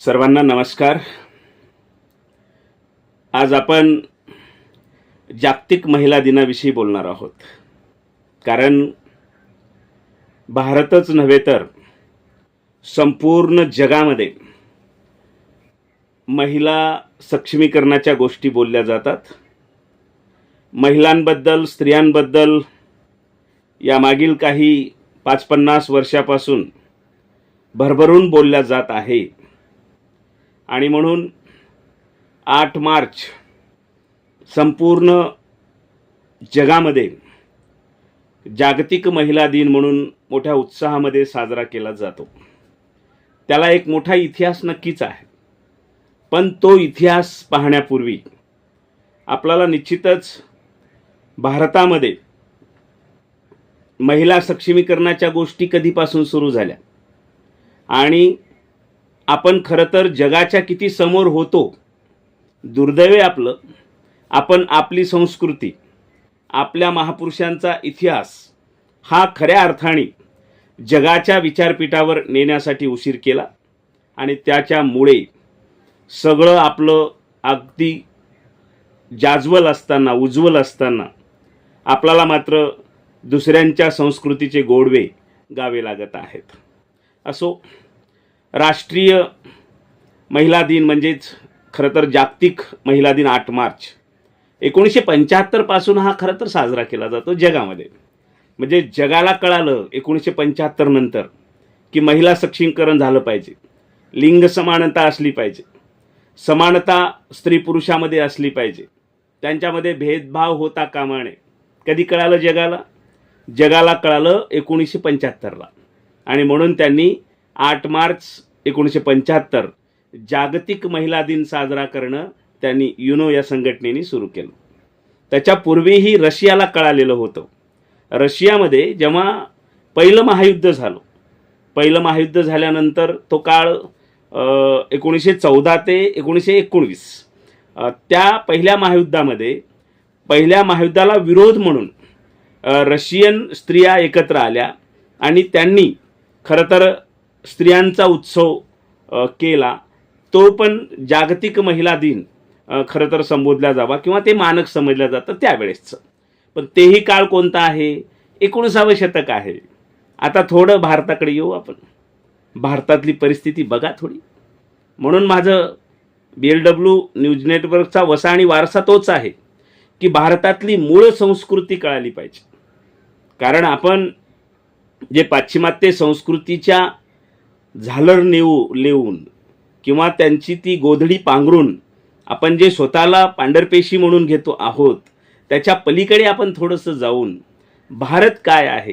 सर्वांना नमस्कार. आज आपण जागतिक महिला दिनाविषयी बोलणार आहोत. कारण भारतच नव्हे तर संपूर्ण जगामध्ये महिला सक्षमीकरणाच्या गोष्टी बोलल्या जातात. महिलांबद्दल स्त्रियांबद्दल या मागील काही पाच पन्नास वर्षापासून भरभरून बोलल्या जात आहे. आणि म्हणून आठ मार्च संपूर्ण जगामध्ये जागतिक महिला दिन म्हणून मोठ्या उत्साहामध्ये साजरा केला जातो. त्याला एक मोठा इतिहास नक्कीच आहे. पण तो इतिहास पाहण्यापूर्वी आपल्याला निश्चितच भारतामध्ये महिला सक्षमीकरणाच्या गोष्टी कधीपासून सुरू झाल्या आणि आपण खरं तर जगाच्या किती समोर होतो दुर्दैवे आपलं. आपण आपली संस्कृती आपल्या महापुरुषांचा इतिहास हा खऱ्या अर्थाने जगाच्या विचारपीठावर नेण्यासाठी उशीर केला आणि त्याच्यामुळे सगळं आपलं अगदी जाज्वल असताना उज्ज्वल असताना आपल्याला मात्र दुसऱ्यांच्या संस्कृतीचे गोडवे गावे लागत आहेत. असो राष्ट्रीय महिला दिन म्हणजेच खरं तर जागतिक महिला दिन आठ मार्च. एकोणीसशे पंच्याहत्तरपासून हा खरं तर साजरा केला जातो जगामध्ये. म्हणजे जगाला कळालं एकोणीसशे पंच्याहत्तर नंतर की महिला सक्षमीकरण झालं पाहिजे. लिंग समानता असली पाहिजे. समानता स्त्री पुरुषामध्ये असली पाहिजे. त्यांच्यामध्ये भेदभाव होता कामा नये कधी कळालं जगाला? जगाला कळालं एकोणीसशे पंच्याहत्तरला. आणि म्हणून त्यांनी आठ मार्च एकोणीसशे पंच्याहत्तर जागतिक महिला दिन साजरा करणं त्यांनी युनो या संघटनेने सुरू केलं. त्याच्यापूर्वीही रशियाला कळालेलं होतं. रशियामध्ये जेव्हा पहिलं महायुद्ध झालं पहिलं महायुद्ध झाल्यानंतर तो काळ एकोणीसशे चौदा ते एकोणीसशे एकोणवीस त्या पहिल्या महायुद्धामध्ये पहिल्या महायुद्धाला विरोध म्हणून रशियन स्त्रिया एकत्र आल्या आणि त्यांनी खरं तर स्त्रियांचा उत्सव केला तो पण जागतिक महिला दिन खरं तर संबोधला जावा किंवा ते मानक समजलं जातं त्यावेळेसचं. पण तेही काळ कोणता आहे? एकोणीसावं शतक आहे. आता थोडं भारताकडे येऊ आपण. भारतातली परिस्थिती बघा थोडी. म्हणून माझं बी एल डब्ल्यू न्यूज नेटवर्कचा वसा आणि वारसा तोच आहे की भारतातली मूळ संस्कृती कळाली पाहिजे. कारण आपण जे पाश्चिमात्य संस्कृतीच्या झालर नेऊ लेऊन किंवा त्यांची ती गोधडी पांघरून आपण जे स्वतःला पांढरपेशी म्हणून घेतो आहोत त्याच्या पलीकडे आपण थोडंसं जाऊन भारत काय आहे?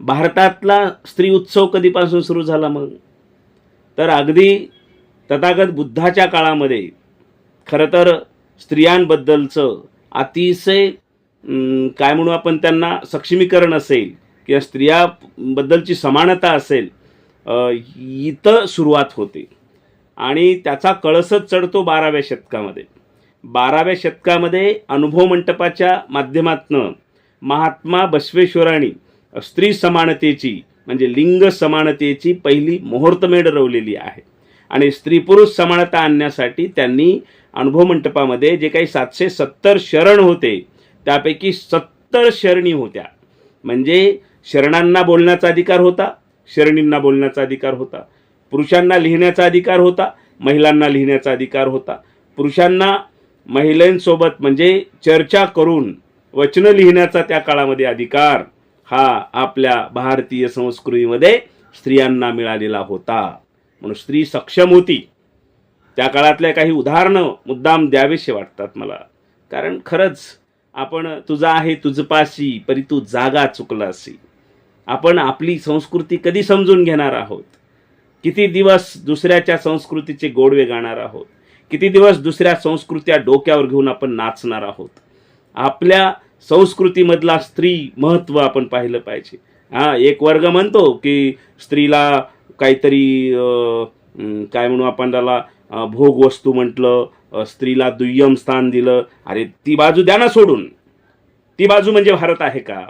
भारतातला स्त्री उत्सव कधीपासून सुरू झाला मग? तर अगदी तथागत बुद्धाच्या काळामध्ये खरं तर स्त्रियांबद्दलचं अतिशय काय म्हणू आपण त्यांना सक्षमीकरण असेल किंवा स्त्रियाबद्दलची समानता असेल इथं सुरुवात होते. आणि त्याचा कळसच चढतो बाराव्या शतकामध्ये. बाराव्या शतकामध्ये अनुभव मंटपाच्या माध्यमातनं महात्मा बसवेश्वरांनी स्त्री समानतेची म्हणजे लिंग समानतेची पहिली मुहूर्तमेढ रवलेली आहे. आणि स्त्री पुरुष समानता आणण्यासाठी त्यांनी अनुभव मंटपामध्ये जे काही सातशे सत्तर शरण होते त्यापैकी सत्तर शरणी होत्या. म्हणजे शरणांना बोलण्याचा अधिकार होता शरणींना बोलण्याचा अधिकार होता. पुरुषांना लिहिण्याचा अधिकार होता महिलांना लिहिण्याचा अधिकार होता. पुरुषांना महिलांसोबत म्हणजे चर्चा करून वचनं लिहिण्याचा त्या काळामध्ये अधिकार हा आपल्या भारतीय संस्कृतीमध्ये स्त्रियांना मिळालेला होता. म्हणून स्त्री सक्षम होती. त्या काळातल्या काही उदाहरणं मुद्दाम द्यावेसे वाटतात मला. कारण खरंच आपण तुझा आहे तुझपाशी परी तू जागा चुकलासी. आपण आपली संस्कृती कधी समजून घेणार आहोत? किती दिवस दुसऱ्याच्या संस्कृतीचे गोडवे गाणार आहोत? किती दिवस दुसऱ्या संस्कृत्या डोक्यावर घेऊन आपण नाचणार आहोत? आपल्या संस्कृतीमधला स्त्री महत्त्व आपण पाहिलं पाहिजे. हा एक वर्ग म्हणतो की स्त्रीला काहीतरी अं, काय म्हणू आपण त्याला भोगवस्तू भोग वस्तू म्हटलं स्त्रीला दुय्यम स्थान दिलं. अरे ती बाजू द्या ना सोडून. ती बाजू म्हणजे भारत आहे का?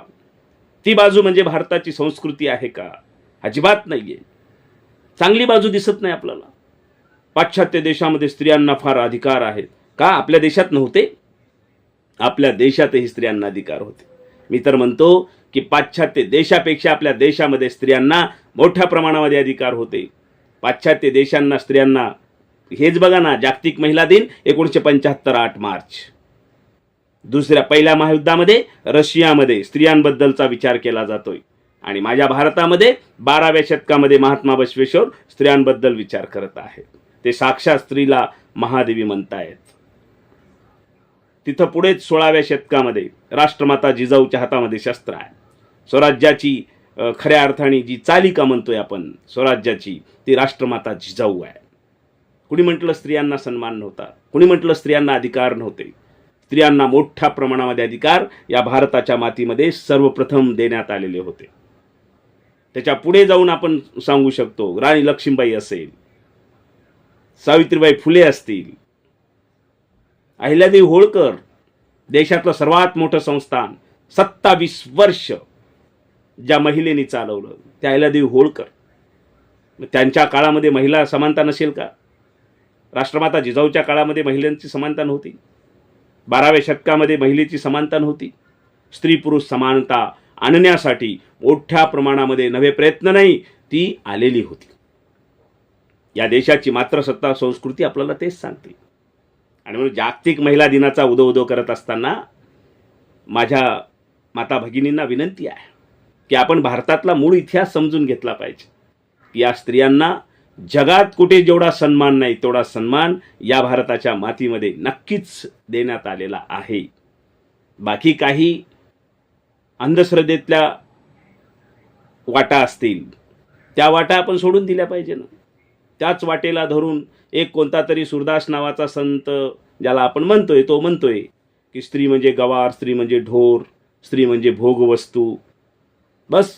ती बाजू म्हणजे भारताची संस्कृती आहे का? अजिबात नाहीये. चांगली बाजू दिसत नाही आपल्याला. पाश्चात्य देशामध्ये स्त्रियांना फार अधिकार आहेत. का? आपल्या देशात नव्हते. आपल्या देशातही स्त्रियांना अधिकार होते. मी तर म्हणतो की पाश्चात्य देशापेक्षा आपल्या देशामध्ये स्त्रियांना मोठ्या प्रमाणामध्ये अधिकार होते. पाश्चात्य देशांना स्त्रियांना हेच बघा ना जागतिक महिला दिन एकोणीसशे पंच्याहत्तर आठ मार्च. दुसऱ्या पहिल्या महायुद्धामध्ये रशियामध्ये स्त्रियांबद्दलचा विचार केला जातोय. आणि माझ्या भारतामध्ये बाराव्या शतकामध्ये महात्मा बसवेश्वर स्त्रियांबद्दल विचार करत आहेत. ते साक्षात स्त्रीला महादेवी म्हणतायत. तिथं पुढेच सोळाव्या शतकामध्ये राष्ट्रमाता जिजाऊच्या हातामध्ये शस्त्र आहे. स्वराज्याची खऱ्या अर्थाने जी चालिका म्हणतोय आपण स्वराज्याची ती राष्ट्रमाता जिजाऊ आहे. कुणी म्हटलं स्त्रियांना सन्मान नव्हता? कुणी म्हटलं स्त्रियांना अधिकार नव्हते? स्त्रियांना मोठ्या प्रमाणामध्ये अधिकार या भारताच्या मातीमध्ये सर्वप्रथम देण्यात आलेले होते. त्याच्या पुढे जाऊन आपण सांगू शकतो राणी लक्ष्मीबाई असेल सावित्रीबाई फुले असतील अहिल्यादेवी होळकर देशातलं सर्वात मोठं संस्थान सत्तावीस वर्ष ज्या महिलेने चालवलं त्या अहिल्यादेवी होळकर. त्यांच्या काळामध्ये महिला समानता नसेल का? राष्ट्रमाता जिजाऊच्या काळामध्ये महिलांची समानता नव्हती. बाराव्या शतकामध्ये महिलेची समानता नव्हती. स्त्री पुरुष समानता आणण्यासाठी मोठ्या प्रमाणामध्ये नवे प्रयत्न नाही ती आलेली होती. या देशाची मात्रसत्ता संस्कृती आपल्याला तेच सांगते. आणि म्हणून जागतिक महिला दिनाचा उदो उदो करत असताना माझ्या माता भगिनींना विनंती आहे की आपण भारतातला मूळ इतिहास समजून घेतला पाहिजे. की या स्त्रियांना जगात कुठे जेवढा सन्मान नाही तेवढा सन्मान या भारताच्या मातीमध्ये नक्कीच देण्यात आलेला आहे. बाकी काही अंधश्रद्धेतल्या वाटा असतील त्या वाटा आपण सोडून दिल्या पाहिजे ना. त्याच वाटेला धरून एक कोणता तरी सुरदास नावाचा संत ज्याला आपण म्हणतोय तो म्हणतोय की स्त्री म्हणजे गवार स्त्री म्हणजे ढोर स्त्री म्हणजे भोगवस्तू बस.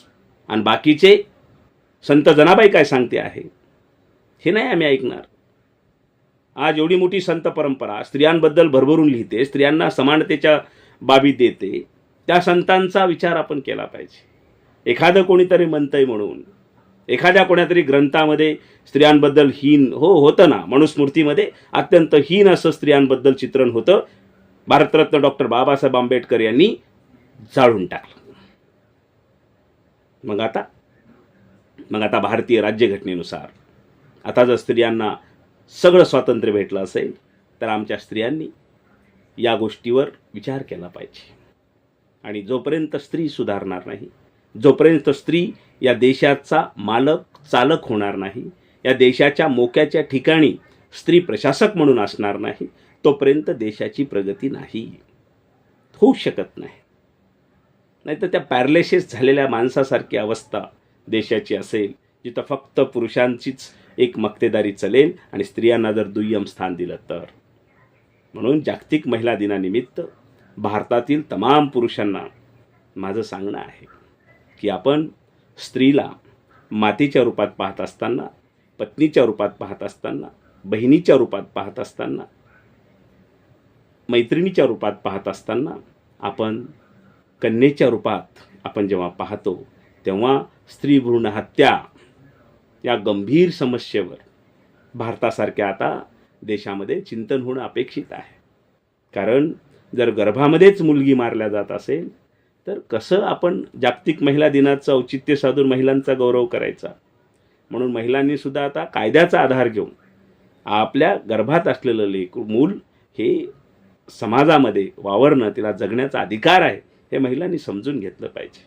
आणि बाकीचे संत जनाबाई काय सांगते आहे? हे नाही आम्ही ऐकणार. आज एवढी मोठी संत परंपरा स्त्रियांबद्दल भरभरून लिहिते स्त्रियांना समानतेच्या बाबी देते त्या संतांचा विचार आपण केला पाहिजे. एखादं कोणीतरी म्हणतंय म्हणून एखाद्या कोण्यातरी ग्रंथामध्ये स्त्रियांबद्दल हीन हो होतं ना मनुस्मृतीमध्ये अत्यंत हीन असं स्त्रियांबद्दल चित्रण होतं भारतरत्न डॉक्टर बाबासाहेब आंबेडकर यांनी जाळून टाकलं. मग आता मग आता भारतीय राज्यघटनेनुसार आता जर स्त्रियांना सगळं स्वातंत्र्य भेटलं असेल तर आमच्या स्त्रियांनी या गोष्टीवर विचार केला पाहिजे. आणि जोपर्यंत स्त्री सुधारणार नाही जोपर्यंत स्त्री या देशाचा मालक चालक होणार नाही या देशाच्या मोक्याच्या ठिकाणी स्त्री प्रशासक म्हणून असणार नाही तोपर्यंत देशाची प्रगती नाही. होऊ शकत नाही. नाहीतर त्या पॅरलेसिस झालेल्या माणसासारखी अवस्था देशाची असेल जिथं फक्त पुरुषांचीच एक मक्तेदारी चलेल आणि स्त्रियांना जर दुय्यम स्थान दिलं तर. म्हणून जागतिक महिला दिनानिमित्त भारतातील तमाम पुरुषांना माझं सांगणं आहे की आपण स्त्रीला मातेच्या रूपात पाहत असताना पत्नीच्या रूपात पाहत असताना बहिणीच्या रूपात पाहत असताना मैत्रिणीच्या रूपात पाहत असताना आपण कन्येच्या रूपात आपण जेव्हा पाहतो तेव्हा स्त्री भ्रूण हत्या या गंभीर समस्येवर भारतासारख्या आता देशामध्ये चिंतन होणं अपेक्षित आहे. कारण जर गर्भामध्येच मुलगी मारल्या जात असेल तर कसं आपण जागतिक महिला दिनाचं औचित्य साधून महिलांचा गौरव करायचा? म्हणून महिलांनीसुद्धा आता कायद्याचा आधार घेऊन आपल्या गर्भात असलेलं लेक मूल हे समाजामध्ये वावरणं तिला जगण्याचा अधिकार आहे हे महिलांनी समजून घेतलं पाहिजे.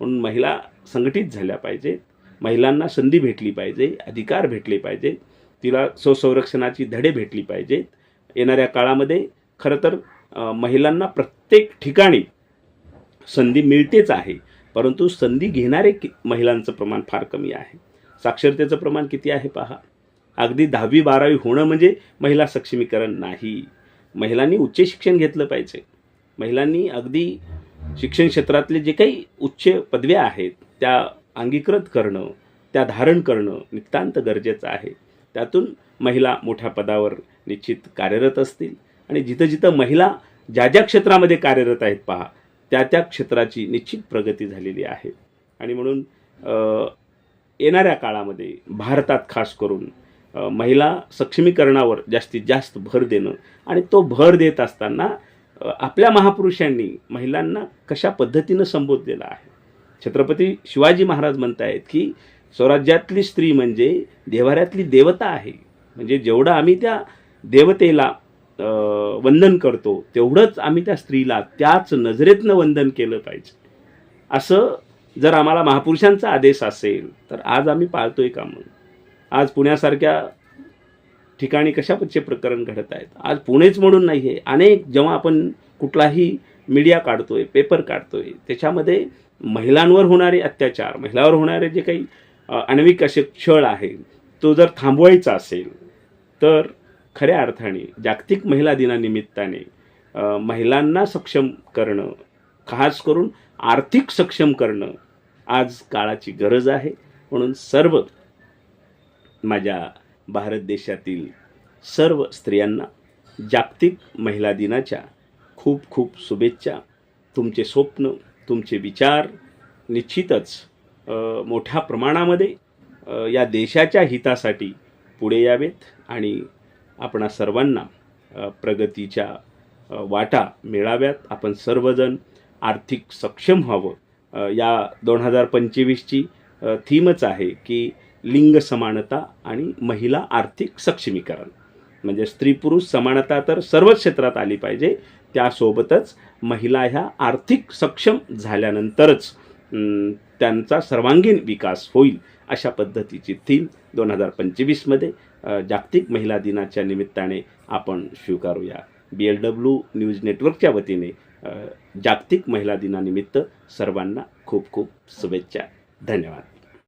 म्हणून महिला संघटित झाल्या पाहिजेत. महिलांना संधी भेटली पाहिजे अधिकार भेटले पाहिजेत तिला स्वसंरक्षणाची धडे भेटली पाहिजेत. येणाऱ्या काळामध्ये खरं तर महिलांना प्रत्येक ठिकाणी संधी मिळतेच आहे परंतु संधी घेणारे कि महिलांचं प्रमाण फार कमी आहे. साक्षरतेचं प्रमाण किती आहे पहा. अगदी दहावी बारावी होणं म्हणजे महिला सक्षमीकरण नाही. महिलांनी उच्च शिक्षण घेतलं पाहिजे. महिलांनी अगदी शिक्षण क्षेत्रातले जे काही उच्च पदव्या आहेत त्या अंगीकृत करणं त्या धारण करणं नितांत गरजेचं आहे. त्यातून महिला मोठ्या पदावर निश्चित कार्यरत असतील. आणि जिथं जिथं महिला ज्या ज्या क्षेत्रामध्ये कार्यरत आहेत पहा त्या त्या क्षेत्राची निश्चित प्रगती झालेली आहे. आणि म्हणून येणाऱ्या काळामध्ये भारतात खास करून महिला सक्षमीकरणावर जास्तीत जास्त भर देणं आणि तो भर देत असताना आपल्या महापुरुषांनी महिलांना कशा पद्धतीनं संबोधलेला आहे? छत्रपती शिवाजी महाराज म्हणतायत की स्वराज्यातली स्त्री म्हणजे देवाऱ्यातली देवता आहे. म्हणजे जेवढं आम्ही त्या देवतेला वंदन करतो तेवढंच आम्ही त्या स्त्रीला त्याच नजरेतनं वंदन केलं पाहिजे. असं जर आम्हाला महापुरुषांचा आदेश असेल तर आज आम्ही पाळतोय का म्हणून? आज पुण्यासारख्या ठिकाणी कशाचे प्रकरण घडत आहेत? आज पुणेच म्हणून नाही आहे अनेक जेव्हा आपण कुठलाही मीडिया काढतोय पेपर काढतोय त्याच्यामध्ये महिलांवर होणारे अत्याचार महिलावर होणारे जे काही आण्विक असे छळ आहे तो जर थांबवायचा असेल तर खऱ्या अर्थाने जागतिक महिला दिनानिमित्ताने महिलांना सक्षम करणं खास करून आर्थिक सक्षम करणं आज काळाची गरज आहे. म्हणून सर्व माझ्या भारत देशातील सर्व स्त्रियांना जागतिक महिला दिनाच्या खूप खूप शुभेच्छा. तुमचे स्वप्न तुमचे विचार निश्चितच मोठ्या प्रमाणामध्ये या देशाच्या हितासाठी पुढे यावेत आणि आपणा सर्वांना प्रगतीच्या वाटा मिळाव्यात. आपण सर्वजण आर्थिक सक्षम व्हावं. या दोन हजार पंचवीसची थीमच आहे की लिंग समानता आणि महिला आर्थिक सक्षमीकरण. म्हणजे स्त्री पुरुष समानता तर सर्वच क्षेत्रात आली पाहिजे. त्यासोबतच महिला ह्या आर्थिक सक्षम झाल्यानंतरच त्यांचा सर्वांगीण विकास होईल अशा पद्धतीची थीम दोन हजार पंचवीसमध्ये जागतिक महिला दिनाच्या निमित्ताने आपण स्वीकारूया. बी एल डब्ल्यू न्यूज नेटवर्कच्या वतीने जागतिक महिला दिनानिमित्त सर्वांना खूप खूप शुभेच्छा. धन्यवाद.